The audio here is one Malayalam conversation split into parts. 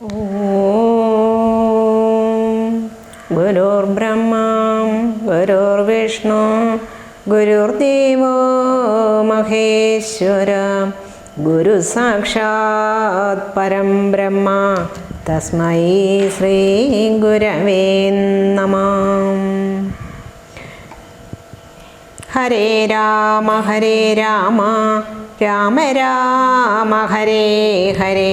ഓം ഗുരുർബ്രഹ്മ ഗുരുർവിഷ്ണു ഗുരുർദേവോ മഹേശ്വര ഗുരു സാക്ഷാത് പരം ബ്രഹ്മ തസ്മൈ ശ്രീ ഗുരവേ നമ. ഹരേ രാമ ഹരേ രാമ രാമ രാമ ഹരേ ഹരേ.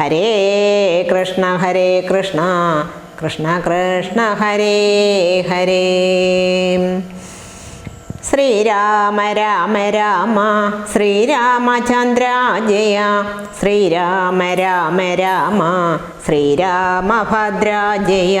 ഹരേ കൃഷ്ണ ഹരേ കൃഷ്ണ കൃഷ്ണ കൃഷ്ണ ഹരേ ഹരേ ശ്രീരാമ രാമ രാമ ശ്രീരാമചന്ദ്ര ജയ ശ്രീരാമ രാമ രാമ ശ്രീരാമഭദ്ര ജയ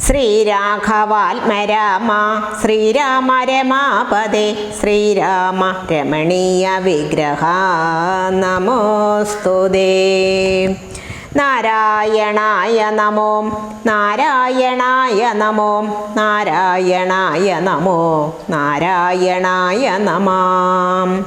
ശ്രീരാഘവാത്മരാമ ശ്രീരാമ രമാപദേ ശ്രീരാമ രമണീയ വിഗ്രഹ നമോസ്തുതേ. നാരായണായ നമോ നാരായണായ നമോ നാരായണായ നമോ നാരായണായ നമാം.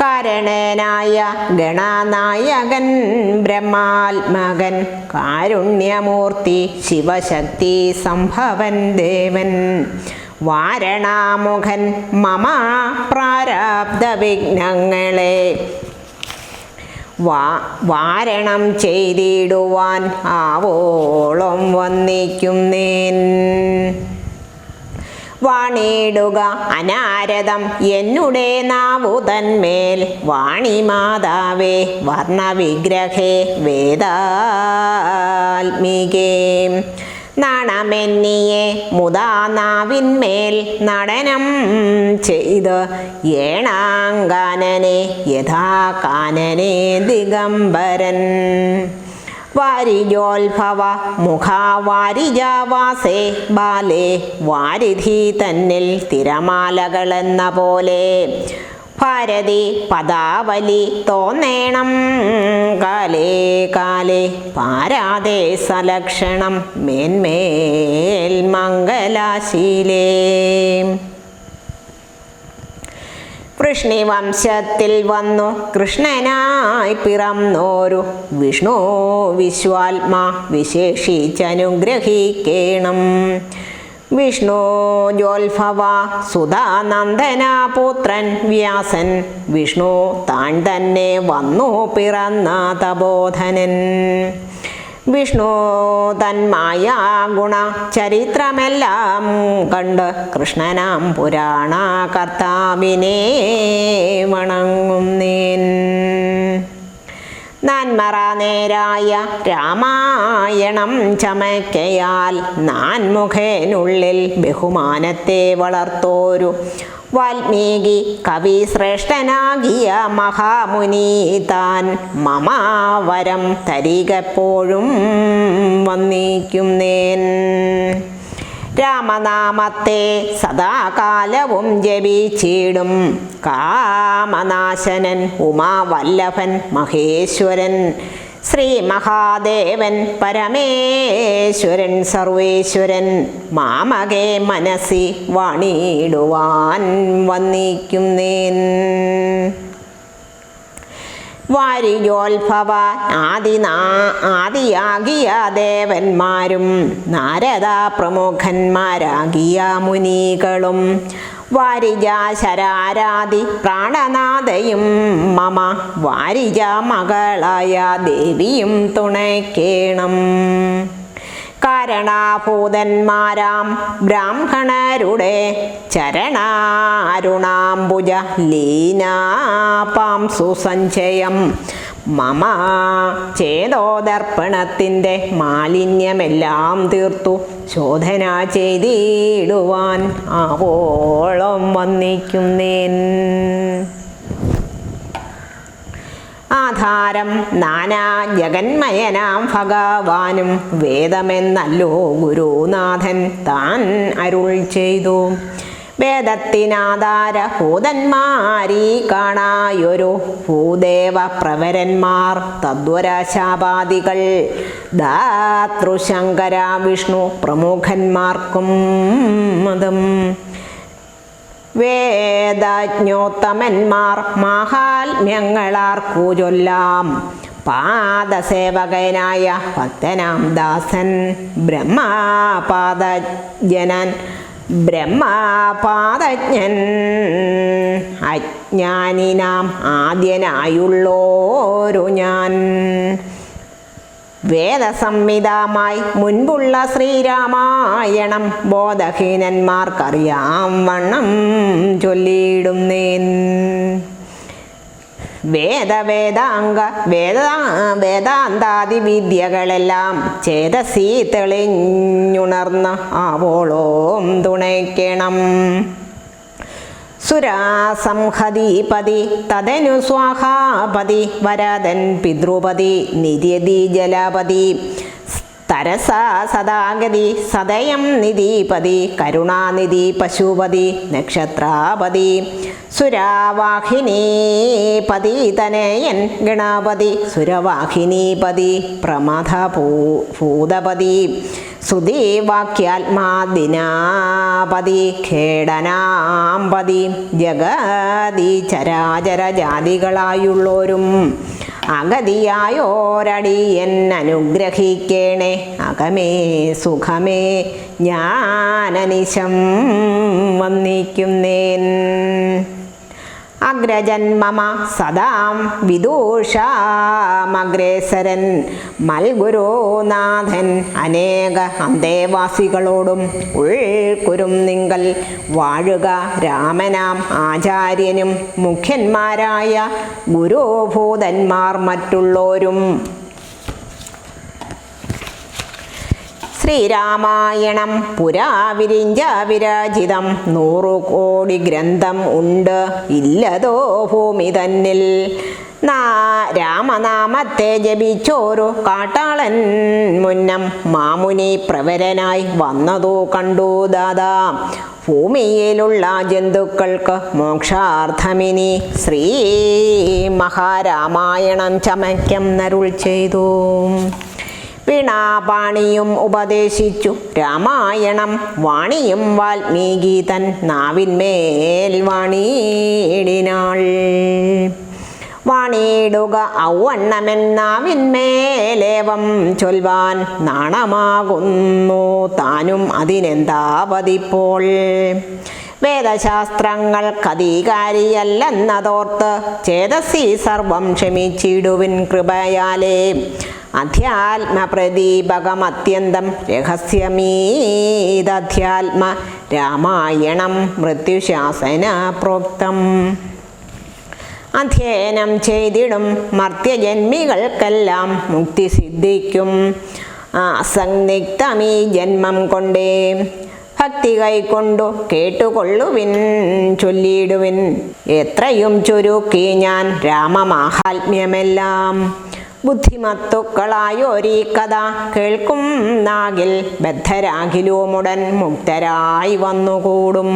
കാരണനായ ഗണനായകൻ ബ്രഹ്മാത്മകൻ കാരുണ്യമൂർത്തി ശിവശക്തി സംഭവൻ ദേവൻ വാരണാമുഖൻ മമ പ്രാരാബ്ധ വിഘ്നങ്ങളെ. വാ വാരണം ചെയ്തിടുവാൻ ആവോളം വന്നിക്കുന്നേൻ. വാണിടുക. അനാരതം എന്നുടെ നാവുതന്മേൽ. വാണിമാതാവേ വർണവിഗ്രഹേ വേദാത്മികേ. നാണമെന്നിയെ മുതാ നാവിന്മേൽ നടനം ചെയ്ത് ഏണാങ്കാനനെ യഥാ കാനനെ ദിഗംബരൻ. വാരിജോത്ഭവ മുഖാവാരിജാവാസേ ബാലേ വാരിധി തന്നിൽ തിരമാലകളെന്ന പോലെ. ഭാരതി പദാവലി തോന്നേണം. കാലേ കാലേ പാരാതെ സലക്ഷണം മേന്മേൽ മംഗലാശീലേ. വൃഷ്ണിവംശത്തിൽ വന്നു. കൃഷ്ണനായി പിറന്നോരു വിഷ്ണു വിശ്വാത്മാ വിശേഷിച്ചനുഗ്രഹിക്കേണം. വിഷ്ണു ജോത്ഭവ സുധാനന്ദന പുത്രൻ വ്യാസൻ. വിഷ്ണു താൻ തന്നെ വന്നു പിറന്ന തബോധനൻ വിഷ്ണു തന്മായ ഗുണ ചരിത്രമെല്ലാം കണ്ട് കൃഷ്ണനാം പുരാണ കർത്താവിനെ വണങ്ങുന്നേൻ. നന്മറ നേരായ രാമായണം ചമയ്ക്കയാൽ നാൻമുഖേനുള്ളിൽ ബഹുമാനത്തെ വളർത്തോരു വാൽമീകി കവി ശ്രേഷ്ഠനാകിയ മഹാമുനി താൻ മമാവരം തരികപ്പോഴും വന്നിക്കുന്നേൻ. രാമനാമത്തെ സദാകാലവും ജപിച്ചിടും കാമനാശനൻ ഉമാവല്ലഭൻ മഹേശ്വരൻ. ശ്രീ മഹാദേവൻ പരമേശ്വരൻ സർവേശ്വരൻ മാമകെ മനസ്സി വാണിടുവാൻ വന്നിക്കുന്നേൻ. വാരിയോത്ഭവ ആദിനാ ആദിയാകിയ ദേവന്മാരും നാരദ പ്രമുഖന്മാരാകിയ മുനികളും വാരിജ ശരാരാതി പ്രാണനാഥയും മമ വാരിജ മകളായ ദേവിയും തുണയ്ക്കേണം കാരണാഭൂതന്മാരാം ബ്രാഹ്മണരുടെ ചരണാരുണാംബുജ ലീനാപാം സുസഞ്ചയം. മമ ചേതോദർപ്പണത്തിന്റെ മാലിന്യമെല്ലാം തീർത്തു. ശോധന ചെയ്തിടുവാൻ ആവോളം വന്നിക്കുന്നേൻ. ആധാരം നാനാ ജഗന്മയനാം ഭഗവാനും വേദമെന്നല്ലോ ഗുരുനാഥൻ താൻ അരുൾ ചെയ്തു. വേദത്തിനാധാര ഭൂതന്മാരി കാണായൊരു ഭൂദേവ പ്രവരന്മാർ തദ്വരശാപാദികൾ. ദാതൃശങ്കര വിഷ്ണു പ്രമുഖന്മാർക്കും മതം വേദജ്ഞോത്തമന്മാർ മഹാത്മ്യങ്ങളാർക്കൂചൊല്ലാം പാദസേവകനായ ഭക്തനാം ദാസൻ ബ്രഹ്മപാദജനൻ ബ്രഹ്മപാദജ്ഞൻ. അജ്ഞാനിനാം ആദ്യനായുള്ളോരു ഞാൻ. വേദസംഹിതമായി മുൻപുള്ള ശ്രീരാമായണം ബോധഹീനന്മാർക്കറിയാം വണ്ണം ചൊല്ലിയിടുന്നേൻ. വേദവേദാംഗ വേദ വേദാന്താദി വിദ്യകളെല്ലാം ചേതസി തെളിഞ്ഞുണർന്ന ആവോളോം തുണയ്ക്കണം. സുരാസംഹതീപതി തദനു സ്വാഹാപതി വരദൻ പിതൃപതി നിര്യതി ജലപതി തരസ സദാഗതി സദയം നിധിപതി കരുണാനിധി പശുപതി നക്ഷത്രാപതി. സുരാവാഹിനീപതി തനയൻ ഗണപതി സുരവാഹിനീപതി പ്രമഥ ഭൂ ഭൂതപതി സുധീവാക്യാത്മാദിനാപതി ഖേടനാമ്പതി ജഗതി ചരാചര ജാതികളായുള്ളോരും അഗതിയായോരടിയൻ അനുഗ്രഹിക്കേണേ അകമേ സുഖമേ ഞാനനിശം വന്നിക്കുന്നേൻ. അഗ്രജന്മമ സദാം വിദൂഷാമഗ്രേസരൻ മൽഗുരുനാഥൻ അനേക അന്തേവാസികളോടും ഉൾക്കുരും നിങ്കൽ. വാഴുക രാമനാം ആചാര്യനും മുഖ്യന്മാരായ ഗുരുഭൂതന്മാർ മറ്റുള്ളോരും. ശ്രീരാമായണം പുരാവിരിഞ്ച വിരാജിതം നൂറു കോടി ഗ്രന്ഥം ഉണ്ട് ഇല്ലതോ ഭൂമി തന്നിൽ. രാമനാമത്തെ ജപിച്ചോരു കാട്ടാളൻ മുന്നം മാമുനി പ്രവരനായി വന്നതു കണ്ടു ദാദാ. ഭൂമിയിലുള്ള ജന്തുക്കൾക്ക് മോക്ഷാർത്ഥമിനി ശ്രീ മഹാരാമായണം ചമയ്ക്കം നരുൾ ചെയ്തു. വീണാപാണിയും ഉപദേശിച്ചു. രാമായണം വാണിയും വാൽമീകി തൻ നാവിന്മേൽ വാണിയിടിനാൾ. വാണിയിടുക ഔവണ്ണമെന്നാവിന്മേലേവം ചൊൽവാൻ നാണമാകുന്നു. താനും അതിനെന്താപതിപ്പോൾ വേദശാസ്ത്രങ്ങൾക്കധികാരിയല്ലെന്നതോർത്ത് ചേതസി സർവം ക്ഷമിച്ചിടുവിൻ കൃപയാലേ. അധ്യാത്മപ്രദീപകമത്യന്തം രഹസ്യമീതധ്യാത്മ രാമായണം മൃത്യുശാസന പ്രോക്തം അധ്യയനം ചെയ്തിടും മർത്യജന്മികൾക്കെല്ലാം മുക്തി സിദ്ധിക്കും അസന്നിഗ്ധമീ ജന്മം കൊണ്ടേ ഭക്തി കൈക്കൊണ്ടു കേട്ടുകൊള്ളുവിൻ ചൊല്ലിയിടുവിൻ. എത്രയും ചുരുക്കി ഞാൻ രാമമാഹാത്മ്യമെല്ലാം ബുദ്ധിമത്തുക്കളായൊരീ കഥ കേൾക്കും നാകിൽ ബദ്ധരാകിലുമുടൻ മുക്തരായി വന്നുകൂടും.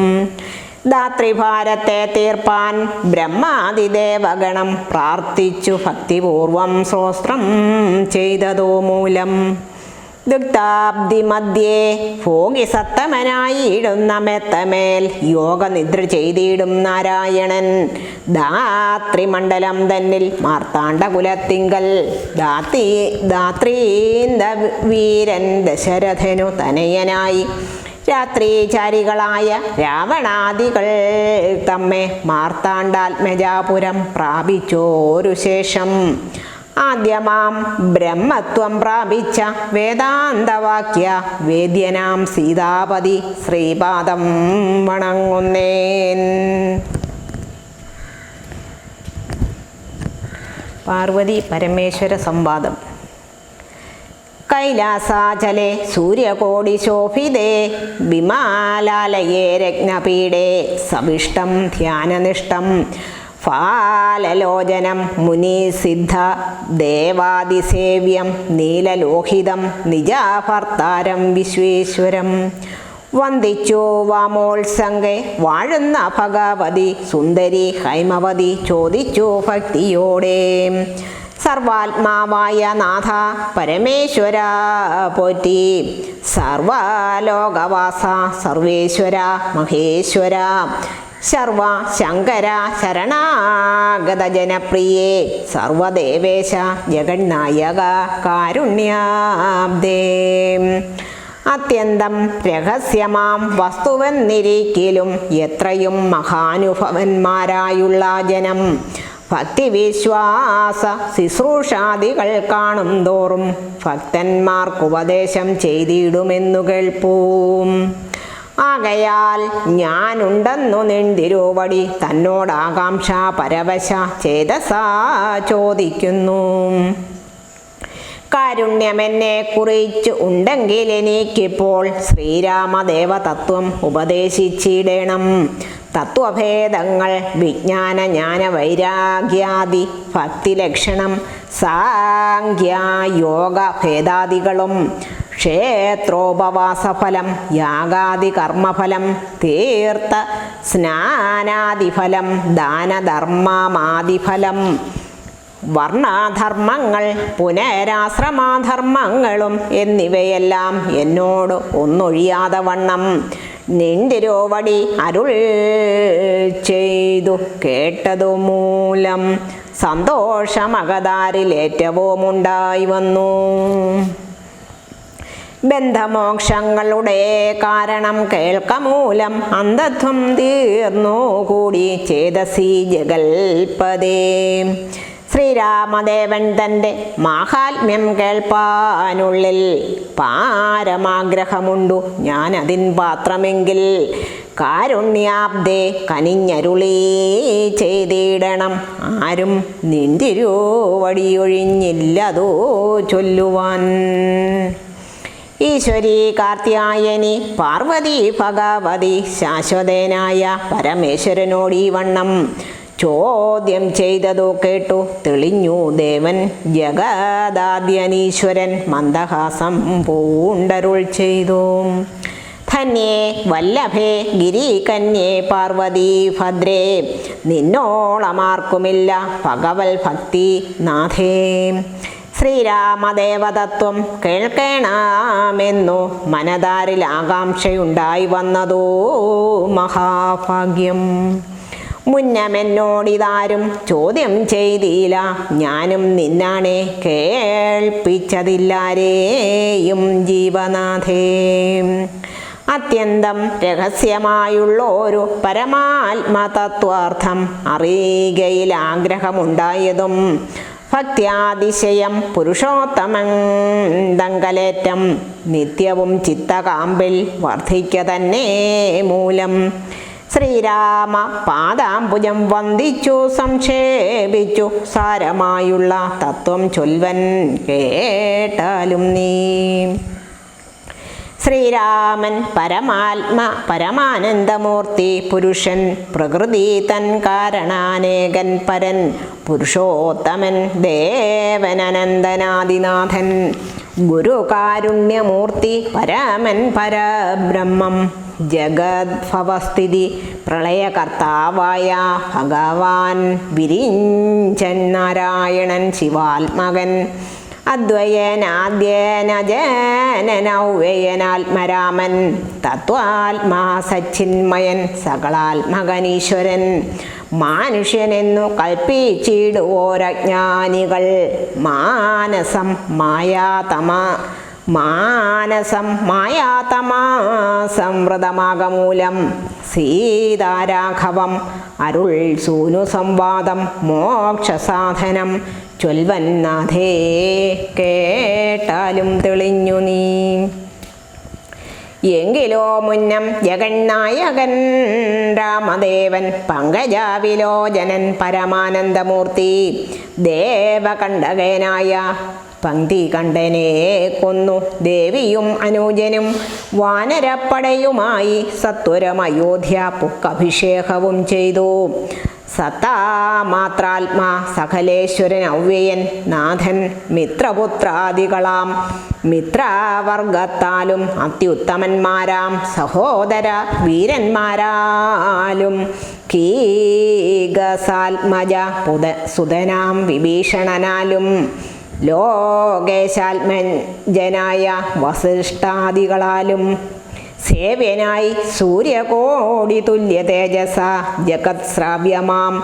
ദാത്രിഭാരത്തെ തീർപ്പാൻ ബ്രഹ്മാതിദേവഗണം പ്രാർത്ഥിച്ചു ഭക്തിപൂർവം ശ്രോസ്ത്രം ചെയ്തതോ മൂലം ദുഗ്ധാബ്ദി മധ്യേ ഭോഗിസത്തമനായിടുന്ന മെത്തമേൽ യോഗനിദ്ര ചെയ്തിടും നാരായണൻ. ധാത്രിമണ്ഡലം തന്നിൽ മാർത്താണ്ഡ കുലത്തിങ്കൽ ധാത്രി ധാത്രീന്ദ വീരൻ ദശരഥനു തനയനായി. രാത്രിചാരികളായ രാവണാദികൾ തമ്മെ മാർത്താണ്ഡാത്മജാപുരം പ്രാപിച്ചോരു ശേഷം ആദ്യമാം ബ്രഹ്മത്വം പ്രാപിച്ച വേദാന്തവാക്യ വേദ്യനാം സീതാപതി ശ്രീപാദം വണങ്ങുന്നേൻ. പാർവതി പരമേശ്വര സംവാദം. കൈലാസാചലെ സൂര്യകോടി ശോഭിതേ വിമാലാലയേ രത്നപീഠേ സവിഷ്ടം ധ്യാനനിഷ്ടം ഫാലലോചനം മുനിസിദ്ധ ദേവാദിസേവ്യം നീലലോഹിതം നിജാഭർത്താരം വിശ്വേശ്വരം. വന്ദിച്ചു വാമോത്സംഗെ വാഴുന്ന ഭഗവതി സുന്ദരി ഹൈമവതി ചോദിച്ചു ഭക്തിയോടെ. സർവാത്മാവായ നാഥ പരമേശ്വര പോറ്റി സർവലോകവാസ സർവേശ്വര മഹേശ്വര. സർവ ശങ്കര ശരണാഗത ജനപ്രിയേ. സർവദേവേശ ജഗന്നായക കാരുണ്യാബ്ദേ. അത്യന്തം രഹസ്യമാം വസ്തുവെന്നിരിക്കലും എത്രയും മഹാനുഭവന്മാരായുള്ള ജനം. ഭക്തിവിശ്വാസ ശുശ്രൂഷാദികൾ കാണും തോറും ഭക്തന്മാർക്കുപദേശം ചെയ്തിടുമെന്നു കേൾപ്പൂം. ആകയാൽ ഞാനുണ്ടെന്നു നിന്തിരുവടി തന്നോടാകാംക്ഷ പരവശ ചേതസാ ചോദിക്കുന്നു. കാരുണ്യമെന്നെ കുറിച്ച് ഉണ്ടെങ്കിൽ എനിക്കിപ്പോൾ ശ്രീരാമദേവതത്വം ഉപദേശിച്ചിടണം. തത്വഭേദങ്ങൾ വിജ്ഞാന ജ്ഞാന വൈരാഗ്യാദി ഭക്തിലക്ഷണം സാഖ്യ യോഗ ഭേദാദികളും ക്ഷേത്രോപവാസഫലം യാഗാദി കർമ്മഫലം തീർത്ഥ സ്നാനാദിഫലം ദാനധർമ്മമാദിഫലം വർണാധർമ്മങ്ങൾ പുനരാശ്രമാധർമ്മങ്ങളും എന്നിവയെല്ലാം എന്നോട് ഒന്നൊഴിയാതെ വണ്ണം. നിണ്ടിരോവടി അരുൾ ചെയ്തു കേട്ടതു മൂലം സന്തോഷമകതാരിലേറ്റവും ഉണ്ടായി വന്നു. ബന്ധമോക്ഷങ്ങളുടെ കാരണം കേൾക്കമൂലം അന്ധത്വം തീർന്നു കൂടി ചേതസി ജഗൽപദേ ശ്രീരാമദേവൻ തന്റെ മാഹാത്മ്യം കേൾപ്പാനുള്ളിൽ പാരമാഗ്രഹമുണ്ടു. ഞാൻ അതിൻ പാത്രമെങ്കിൽ കാരുണ്യാബ്ദേ കനിഞ്ഞരുളീ ചെയ്തിടണം. ആരും നിന്തിരോ വടിയൊഴിഞ്ഞില്ലതോ ചൊല്ലുവാൻ. ഈശ്വരി കാർത്യായനി പാർവതി ഭഗവതി ശാശ്വതനായ പരമേശ്വരനോട് ഈ വണ്ണം. ചോദ്യം ചെയ്തതു കേട്ടു തെളിഞ്ഞു ദേവൻ. ജഗദാദ്യനീശ്വരൻ മന്ദഹാസം പൂണ്ടരുൾ ചെയ്തു. ധന്യേ വല്ലഭേ ഗിരികന്യേ പാർവതി ഭദ്രേ നിന്നോളമാർക്കുമില്ല ഭഗവൽ ഭക്തി നാഥേ. ശ്രീരാമദേവതത്വം കേൾക്കണമെന്നു മനതാരിൽ ആകാംക്ഷയുണ്ടായി വന്നതോ മഹാഭാഗ്യം. മുന്നമെന്നോടിതാരും ചോദ്യം ചെയ്തില്ല. ഞാനും നിന്നാണെ കേൾപ്പിച്ചതില്ലാരേയും ജീവനാഥേ. അത്യന്തം രഹസ്യമായുള്ള ഒരു പരമാത്മതത്വാർത്ഥം അറിയുകയിൽ ആഗ്രഹമുണ്ടായതും ഭക്ത്യാതിശയം പുരുഷോത്തമം ദങ്കലേറ്റം നിത്യവും ചിത്തകാമ്പിൽ വർദ്ധിക്ക തന്നെ മൂലം. ശ്രീരാമ പാദാംബുജം വന്ദിച്ചു സംക്ഷേപിച്ചു. സാരമായുള്ള തത്വം ചൊൽവൻ കേട്ടാലും നീ. ശ്രീരാമൻ പരമാത്മ പരമാനന്ദമൂർത്തി പുരുഷൻ പ്രകൃതി തൻ കാരണാനേകൻ പരൻ പുരുഷോത്തമൻ ദേവനനന്ദനാദിനാഥൻ ഗുരുകാരുണ്യമൂർത്തി പരമൻ പരബ്രഹ്മം ജഗദ്ഭവസ്ഥിതി പ്രളയകർത്താവായ ഭഗവാൻ വിരിഞ്ചൻ നാരായണൻ ശിവാത്മകൻ അദ്വയനാദ്യനജനൗവ്യയനാത്മരാമൻ തത്വാത്മാ സച്ചിന്മയൻ സകളാത്മകനീശ്വരൻ മാനുഷ്യനെന്നു കൽപ്പിച്ചിടുവോരജ്ഞാനികൾ മാനസം മായാതമ മാനസം മായാതമാ സംവൃതമാകമൂലം സീതാരാഘവം അരുൾ സൂനു സംവാദം മോക്ഷസാധനം ചൊൽവന്നാഥേ കേട്ടാലും തെളിഞ്ഞു നീ. എങ്കിലോ മുന്നം ജഗന്നായകൻ രാമദേവൻ പങ്കജാവിലോചനൻ പരമാനന്ദമൂർത്തി ദേവകണ്ഠകനായ പങ്ക്തി കണ്ഠനെ കൊന്നു. ദേവിയും അനുജനും വാനരപ്പടയുമായി സത്വരം അയോധ്യ പുക്കഭിഷേകവും ചെയ്തു. സത്താമാത്രാത്മാ സകലേശ്വരൻ അവ്യയൻ നാഥൻ മിത്രപുത്രാദികളാം. മിത്രവർഗത്താലും അത്യുത്തമന്മാരാം സഹോദര വീരന്മാരാലും. കീഗസാത്മജ പുത സുതനാം വിഭീഷണനാലും. ലോകേശാത്മജനായ വസിഷ്ഠാദികളാലും. സേവ്യനായി സൂര്യകോടി തുല്യ തേജസ ജഗത് ശ്രാവ്യമാം.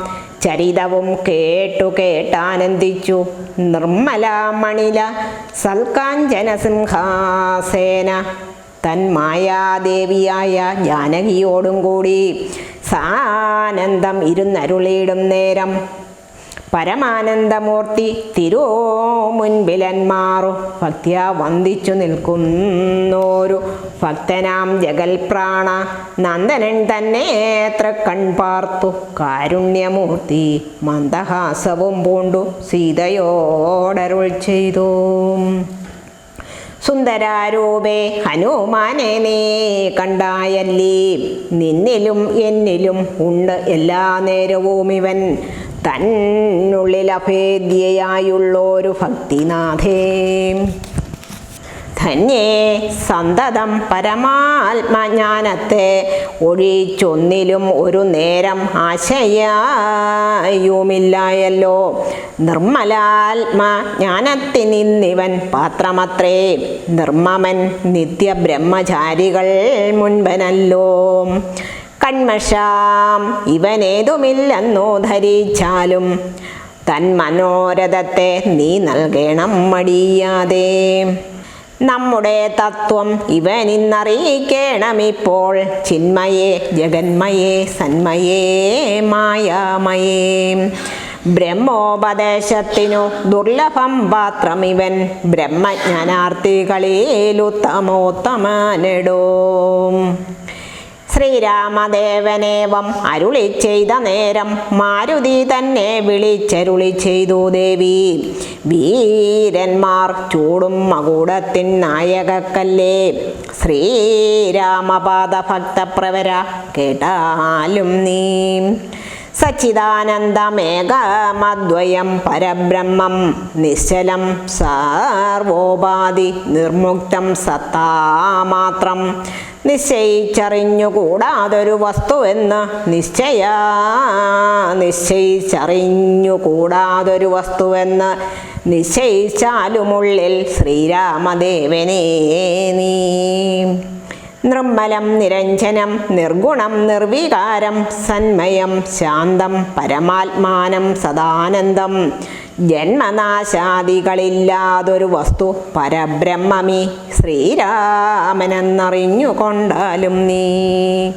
ചരിതവും കേട്ടു കേട്ടാനന്ദിച്ചു നിർമ്മല മണില സൽക്കാഞ്ചന സിംഹാസേന. തന്മായാദേവിയായ ജാനകിയോടും കൂടി സാനന്ദം ഇരുന്നരുളിയിടും നേരം. പരമാനന്ദമൂർത്തി തിരോ മുൻപിലന്മാറു ഭക്തിയ വന്ദിച്ചു നിൽക്കുന്നോരു ഭക്തനാം ജഗൽപ്രാണ. നന്ദനൻ തന്നെ എത്ര കൺപാർത്തു. കാരുണ്യമൂർത്തി മന്ദഹാസവും പൂണ്ടു. സീതയോടരുൾ ചെയ്തു. സുന്ദരാരൂപേ ഹനുമാനെ നീ കണ്ടായല്ലീ. നിന്നിലും എന്നിലും ഉണ്ട് എല്ലാ നേരവും ഇവൻ. തന്നുള്ളിൽ അഭേദ്യയായുള്ളൊരു ഭക്തിനാഥേ. ധന്യേ സന്തതം പരമാത്മജ്ഞാനത്തെ ഒഴിച്ചൊന്നിലും ഒരു നേരം ആശയുമില്ലായല്ലോ നിർമ്മലാത്മജ്ഞാനത്തിനിന്നിവൻ പാത്രമത്രേ. നിർമ്മമൻ നിത്യബ്രഹ്മചാരികൾ മുൻപനല്ലോ. കൺമഷാം ഇവനേതുമില്ലെന്നോ ധരിച്ചാലും തൻ മനോരഥത്തെ നീ നൽകണം മടിയാതെ. നമ്മുടെ തത്വം ഇവനിന്നറിയിക്കണമിപ്പോൾ. ചിന്മയേ ജഗന്മയേ സന്മയേ മായാമയേ. ബ്രഹ്മോപദേശത്തിനു ദുർലഭം പാത്രമിവൻ ബ്രഹ്മജ്ഞാനാർത്ഥികളിലുത്തമോത്തമനെടോ ശ്രീരാമദേവനേവം അരുളി ചെയ്ത നേരം മാരുതി തന്നെ വിളിച്ചരുളി ചെയ്തു ദേവി. വീരന്മാർ ചൂടും മകൂടത്തിൻ നായകക്കല്ലേ. ശ്രീരാമപാദ ഭക്തപ്രവര കേട്ടാലും നീ സച്ചിദാനന്ദമേകമദ്വയം പരബ്രഹ്മം നിശ്ചലം സർവോപാധി നിർമുക്തം സത്താമാത്രം. നിശ്ചയിച്ചറിഞ്ഞുകൂടാതൊരു വസ്തുവെന്ന് നിശ്ചയ നിശ്ചയിച്ചറിഞ്ഞുകൂടാതൊരു വസ്തുവെന്ന് നിശ്ചയിച്ചാലുമുള്ളിൽ ശ്രീരാമദേവനേ നീ. നിർമ്മലം നിരഞ്ജനം നിർഗുണം നിർവികാരം സന്മയം ശാന്തം പരമാത്മാനം സദാനന്ദം. ജന്മനാശാദികളില്ലാതൊരു വസ്തു പരബ്രഹ്മമി ശ്രീരാമനെന്നറിഞ്ഞുകൊണ്ടാലും നീ.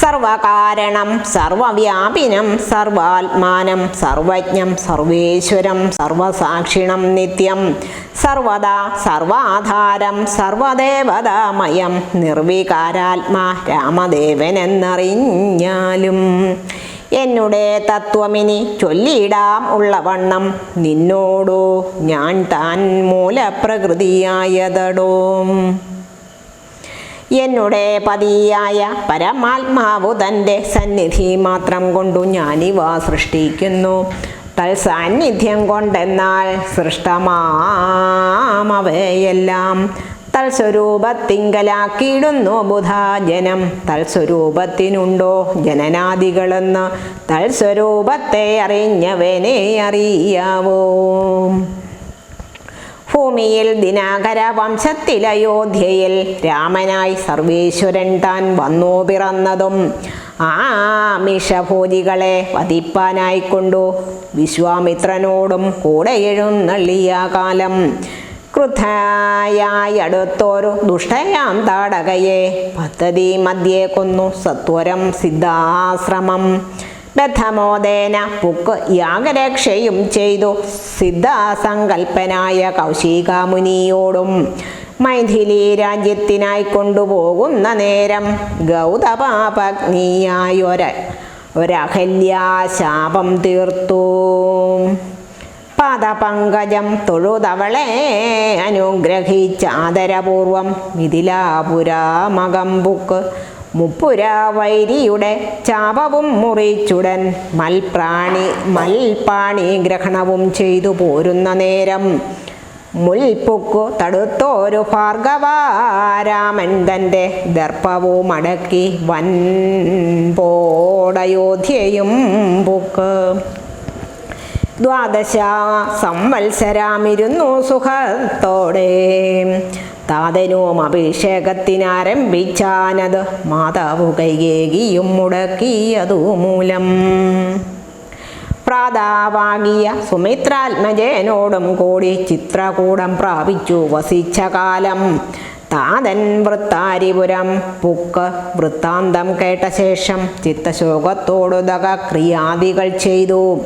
സർവകാരണം സർവവ്യാപിനം സർവാത്മാനം സർവജ്ഞം സർവേശ്വരം സർവസാക്ഷിണം നിത്യം. സർവദാ സർവാധാരം സർവദേവതാമയം നിർവികാരാത്മാ രാമദേവനെന്നറിഞ്ഞാലും. എന്നുടെ തത്വമിനി ചൊല്ലിയിടാം ഉള്ളവണ്ണം നിന്നോടോ ഞാൻ താൻ മൂലപ്രകൃതിയായതടോ. എന്നുടെ പതിയായ പരമാത്മാവു തന്റെ സന്നിധി മാത്രം കൊണ്ടു ഞാനിവ സൃഷ്ടിക്കുന്നു. തൽസാന്നിധ്യം കൊണ്ടെന്നാൽ സൃഷ്ടമാമവയെല്ലാം തൽസ്വരൂപത്തിങ്കലാക്കിയിടുന്നു ബുധാജനം തൽസ്വരൂപത്തിനുണ്ടോ ജനനാദികളെന്ന്? തൽസ്വരൂപത്തെ അറിഞ്ഞവനെ അറിയാവോ? ഭൂമിയിൽ ദിനാകര വംശത്തിൽ അയോധ്യയിൽ രാമനായി സർവേശ്വരൻ താൻ വന്നു പിറന്നതും. ആ മിഷഭോജികളെ വധിപ്പാനായിക്കൊണ്ടു വിശ്വാമിത്രനോടും കൂടെ എഴുന്നള്ളിയ കാലം. ക്രുദ്ധയായി അടുത്തോരു ദുഷ്ടയാം താടകയെ പദ്ധതി മധ്യേ കൊന്നു സത്വരം സിദ്ധാശ്രമം. ബദ്ധമോദേന പുക്ക് യാഗരക്ഷയും ചെയ്തു സിദ്ധാസങ്കൽപ്പനായ കൗശികാമുനിയോടും മൈഥിലി രാജ്യത്തിനായി കൊണ്ടുപോകുന്ന നേരം ഗൗതപാപഗ്നിയായൊര ഒരഹല്യാശാപം തീർത്തു. പാദപങ്കജം തൊഴുതവളെ അനുഗ്രഹിച്ചാദരപൂർവം മിഥിലാപുരാമകമ്പുക്ക് മുപ്പുര വൈരിയുടെ ചാപവും മുറിച്ചുടൻ മൽപ്രാണി മൽപാണി ഗ്രഹണവും ചെയ്തു പോരുന്ന നേരം മുൽപ്പുക്കു തടുത്തോരു ഭാർഗവാരാമൻ തന്റെ ദർപ്പവും അടക്കി വൻ പോടയോധ്യയും പുക്ക്. ദ്വാദശ സംവത്സരാമിരുന്നു സുഖത്തോടെ താതനും അഭിഷേകത്തിനാരംഭിച്ചാനത് മാതാവു കൈകേകിയും മുടക്കിയതു മൂലം പ്രാതാവാകിയ സുമിത്രാത്മജേനോടും കൂടി ചിത്രകൂടം പ്രാപിച്ചു വസിച്ച കാലം. താതൻ വൃത്താരിപുരം. പുക്ക് വൃത്താന്തം കേട്ട ശേഷം ചിത്തശോകത്തോടുതക ക്രിയാദികൾ ചെയ്തു.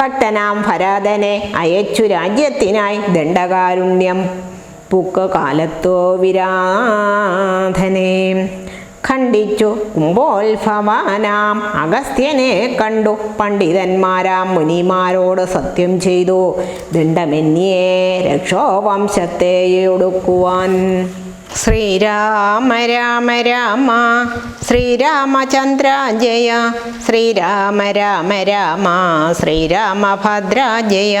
ഭക്തനാം ഭരതനെ അയച്ചു രാജ്യത്തിനായി ദണ്ഡകാരുണ്യം പുക്ക് കാലത്തോ വിരാധനെ. ഖണ്ഡിച്ചു കുംഭോത്ഭവാനാം അഗസ്ത്യനെ കണ്ടു. പണ്ഡിതന്മാരാം മുനിമാരോട് സത്യം ചെയ്തു. ദണ്ഡമെന്നിയെ രക്ഷോവംശത്തെ ഒടുക്കുവാൻ ശ്രീരാമ രാമ രാമ ശ്രീരാമചന്ദ്ര ജയ ശ്രീരാമ രാമ രാമ ശ്രീരാമഭദ്ര ജയ.